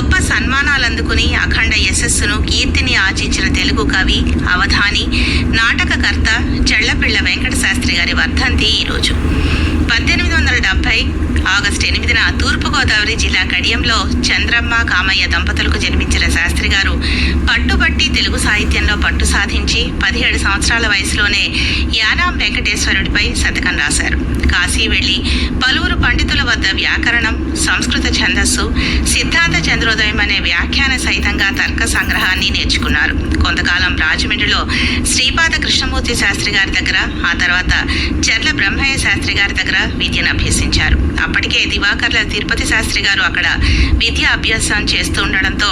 గొప్ప సన్మానాలు అందుకుని అఖండ యశస్సును కీర్తిని ఆర్జించిన తెలుగు కవి అవధాని నాటకకర్త చెళ్ళపిళ్ళ వెంకట శాస్త్రి గారి వర్ధంతి ఈరోజు. ఆగస్టు ఎనిమిదిన తూర్పుగోదావరి జిల్లా కడియంలో చంద్రమ్మ కామయ్య దంపతులకు జన్మించిన శాస్త్రి గారు పట్టుబట్టి తెలుగు సాహిత్యంలో పట్టు సాధించి పదిహేడు సంవత్సరాల వయసులోనే యానాం వెంకటేశ్వరుడిపై శతకం రాశారు. కాశీ వెళ్ళి పలువురు పండితుల వద్ద వ్యాకరణం సంస్కృత ఛందస్సు సిద్ధాంత చంద్రోదయం అనే వ్యాఖ్యాన సహితంగా తర్క సంగ్రహాన్ని నేర్చుకున్నారు. కొంతకాలం రాజమండ్రిలో శ్రీపాద కృష్ణమూర్తి శాస్త్రి గారి దగ్గర ఆ తర్వాత చెర్ల బ్రహ్మయ్య శాస్త్రి గారి దగ్గర విద్యను అభ్యసించారు. అప్పటికే దివాకర్ల తిరుపతి శాస్త్రి గారు అక్కడ విద్య అభ్యాసం చేస్తూ ఉండడంతో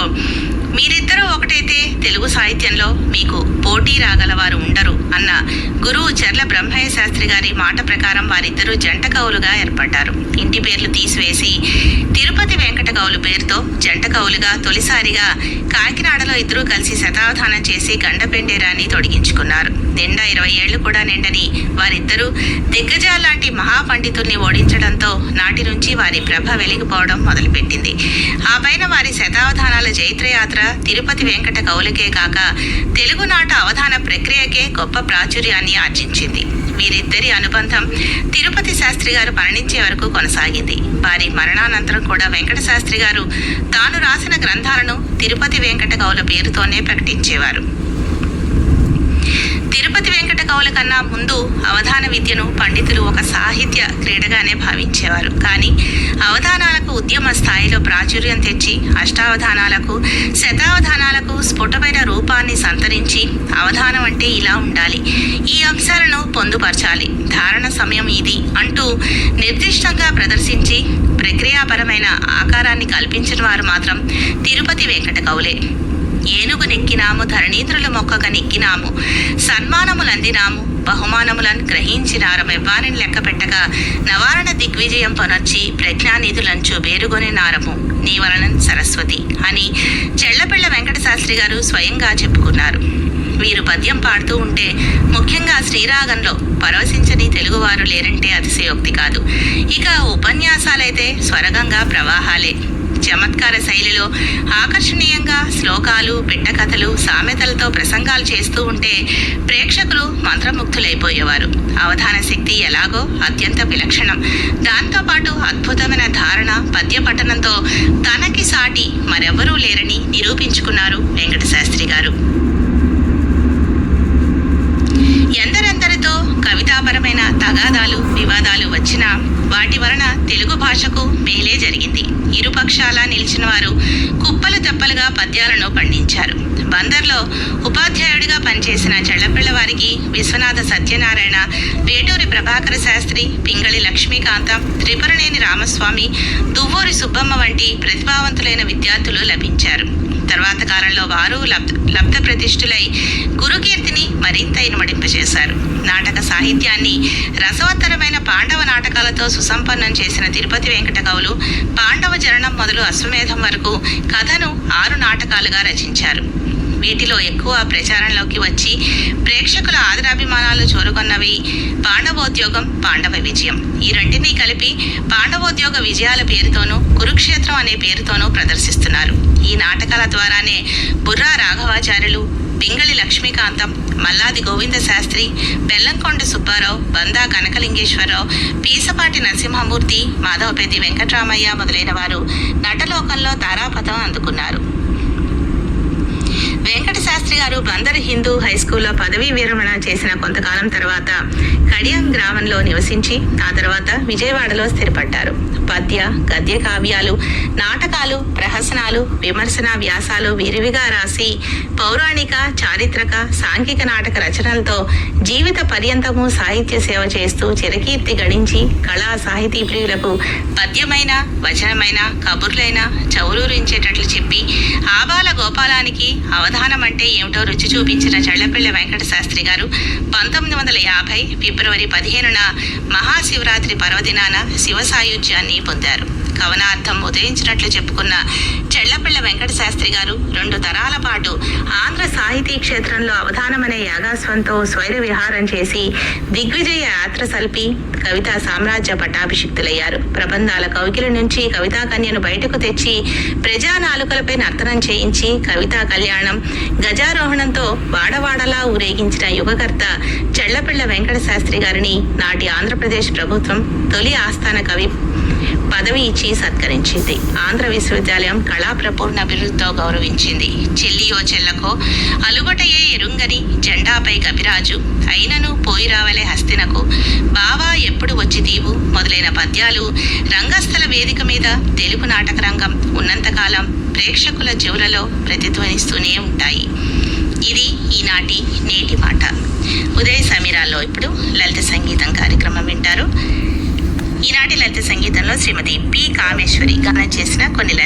మీరిద్దరూ ఒకటైతే తెలుగు సాహిత్యంలో మీకు పోటీ రాగలవారు ఉండరు అన్న గురువు చెర్ల బ్రహ్మయ్య శాస్త్రి గారి మాట ప్రకారం వారిద్దరూ జంట కవులుగా ఏర్పడ్డారు. ఇంటి పేర్లు తీసివేసి తిరుపతి వెంకట కవులు పేరుతో జంట కవులుగా తొలిసారిగా కాకినాడలో ఇద్దరూ కలిసి శతావధానం చేసి గండపెండేరాన్ని తొడిగించుకున్నారు. నిండా ఇరవై ఏళ్ళు కూడా నిండని వారిద్దరూ దిగ్గజాలాంటి మహాపండితుల్ని ఓడించడంతో నాటి నుంచి వారి ప్రభ వెలిగిపోవడం మొదలుపెట్టింది. ఆ పైన వారి శతావధానాల జైత్రయాత్ర తిరుపతి వెంకట కవులకే కాక తెలుగునాట అవధాన ప్రక్రియకే గొప్ప ప్రాచుర్యాన్ని ఆర్జించింది. వీరిద్దరి అనుబంధం తిరుపతి శాస్త్రి గారు మరణించే వరకు కొనసాగింది. వారి మరణానంతరం కూడా వెంకట శాస్త్రి గారు తాను రాసిన గ్రంథాలను తిరుపతి వెంకట గౌల పేరుతోనే ప్రకటించేవారు. కవుల కన్నా ముందు అవధాన విద్యను పండితులు ఒక సాహిత్య క్రీడగానే భావించేవారు. కానీ అవధానాలకు ఉద్యమ స్థాయిలో ప్రాచుర్యం తెచ్చి అష్టావధానాలకు శతావధానాలకు స్ఫుటమైన రూపాన్ని సంతరించి అవధానం అంటే ఇలా ఉండాలి. ఈ అంశాలను పొందుపరచాలి. ధారణ సమయం ఇది అంటూ నిర్దిష్టంగా ప్రదర్శించి ప్రక్రియాపరమైన ఆకారాన్ని కల్పించిన వారు మాత్రం తిరుపతి వెంకట కవులే ఏనుగు నెక్కినాము ధరణీంద్రుల మొక్కగ నెక్కినాము. సన్మానములందినాము బహుమానములను గ్రహించినారమెవ్వారిని లెక్క పెట్టగా నవారణ దిగ్విజయం పనొచ్చి ప్రజ్ఞానిధులంచు బేరుగొని నారము నీ సరస్వతి అని చెళ్ళపిళ్ళ వెంకట శాస్త్రి గారు స్వయంగా చెప్పుకున్నారు. వీరు పద్యం పాడుతూ ఉంటే ముఖ్యంగా శ్రీరాగంలో పరవశించని తెలుగువారు లేరంటే అతిశయోక్తి కాదు. ఇక ఉపన్యాసాలైతే స్వరగంగా ప్రవాహాలే. చమత్కార శైలిలో ఆకర్షణీయంగా శ్లోకాలు పిట్టకథలు సామెతలతో ప్రసంగాలు చేస్తూ ఉంటే ప్రేక్షకులు మంత్రముగ్ధులైపోయేవారు. అవధాన శక్తి ఎలాగో అత్యంత విలక్షణం. దాంతోపాటు అద్భుతమైన ధారణ పద్య పఠనంతో తనకి సాటి మరెవరూ లేరని నిరూపించుకున్నారు వెంకట శాస్త్రి గారు. ఎందర పద్యాలను పండించారు బందర్లో ఉపాధ్యాయుడిగా పనిచేసిన చెళ్ళపిళ్ళవారికి విశ్వనాథ సత్యనారాయణ వేటూరి ప్రభాకర శాస్త్రి పింగళి లక్ష్మీకాంతం త్రిపురనేని రామస్వామి దువ్వూరి సుబ్బమ్మ వంటి ప్రతిభావంతులైన విద్యార్థులు లభించారు. తర్వాత కాలంలో వారు లబ్ధ లబ్ధ ప్రతిష్ఠులై గురుకీర్తిని మరింత ఇనుమడింపజేశారు. నాటక సాహిత్యాన్ని రసవత్తరమైన పాండవ నాటకాలతో సుసంపన్నం చేసిన తిరుపతి వెంకట కవులు పాండవ జననం మొదలు అశ్వమేధం వరకు కథను ఆరు నాటకాలుగా రచించారు. వీటిలో ఎక్కువ ప్రచారంలోకి వచ్చి ప్రేక్షకుల ఆదరాభిమానాలు చూరగొన్నవి పాండవోద్యోగం పాండవ విజయం. ఈ రెంటినీ కలిపి పాండవోద్యోగ విజయాల పేరుతోనూ కురుక్షేత్రం అనే పేరుతోనూ ప్రదర్శిస్తున్నారు. ఈ నాటకాల ద్వారానే బుర్రా రాఘవాచార్యులు పింగళి లక్ష్మీకాంతం మల్లాది గోవింద శాస్త్రి బెల్లంకొండ సుబ్బారావు బందా కనకలింగేశ్వరరావు పీసపాటి నరసింహమూర్తి మాధవపేది వెంకటరామయ్య మొదలైన వారు నటలోకంలో తారాపథం అందుకున్నారు. వెంకట శాస్త్రి గారు బందర్ హిందూ హై స్కూల్లో పదవీ విరమణ చేసిన కొంతకాలం తర్వాత కడియం గ్రామంలో నివసించి ఆ తర్వాత విజయవాడలో స్థిరపడ్డారు. పద్య గద్య కావ్యాలు నాటకాలు ప్రహసనాలు విమర్శన వ్యాసాలు విరివిగా రాసి పౌరాణిక చారిత్రక సాంఘిక నాటక రచనలతో జీవిత పర్యంతము సాహిత్య సేవ చేస్తూ చిరకీర్తి గడించి కళా సాహితీ ప్రియులకు పద్యమైన వచనమైన కబుర్లైన చౌరూరించేటట్లు చెప్పి ఆబాల గోపాలానికి అవధ అంటే ఏమిటో రుచి చూపించిన చళ్ళపిళ్ళ వెంకట శాస్త్రి గారు పంతొమ్మిది వందల యాభై ఫిబ్రవరి పదిహేనున మహాశివరాత్రి పర్వదినాన శివ సాయుధ్యాన్ని పొందారు. కవనార్థం ఉదయించినట్లు చెప్పుకున్న చెళ్ళపిళ్ళ వెంకట శాస్త్రి గారు రెండు తరాల పాటు ఆంధ్ర సాహితీ క్షేత్రంలో అవధానమనే యాగాస్వంతో స్వైర విహారం చేసి దిగ్విజయ యాత్ర సల్పి కవితా సామ్రాజ్య పట్టాభిషిక్తులయ్యారు. ప్రబంధాల కవికిల నుంచి కవితా కన్యను బయటకు తెచ్చి ప్రజా నాలుకలపై నర్తనం చేయించి కవితా కళ్యాణం గజారోహణంతో వాడవాడలా ఊరేగించిన యుగకర్త చెళ్ళపిళ్ళ వెంకట శాస్త్రి గారిని నాటి ఆంధ్రప్రదేశ్ ప్రభుత్వం తొలి ఆస్థాన కవి పదవి ఇచ్చి సత్కరించింది. ఆంధ్ర విశ్వవిద్యాలయం కళా ప్రపూర్ణ అభివృద్ధితో గౌరవించింది చెల్లియో చెల్లకో అలుగొటయే ఎరుంగని జెండాపై కపిరాజు అయినను పోయి రావలే హస్తినకు. బావా ఎప్పుడు వచ్చి దీవు? మొదలైన పద్యాలు రంగస్థల వేదిక మీద తెలుగు నాటక రంగం ఉన్నంతకాలం ప్రేక్షకుల చెవులలో ప్రతిధ్వనిస్తూనే ఉంటాయి. ఇది ఈనాటి నేటి మాట. ఉదయ సమీరాల్లో ఇప్పుడు లలిత సంగీతం కార్యక్రమం వింటారు. ఈనాటి లలిత సంగీతంలో శ్రీమతి పి కామేశ్వరి గానం చేసిన కొన్ని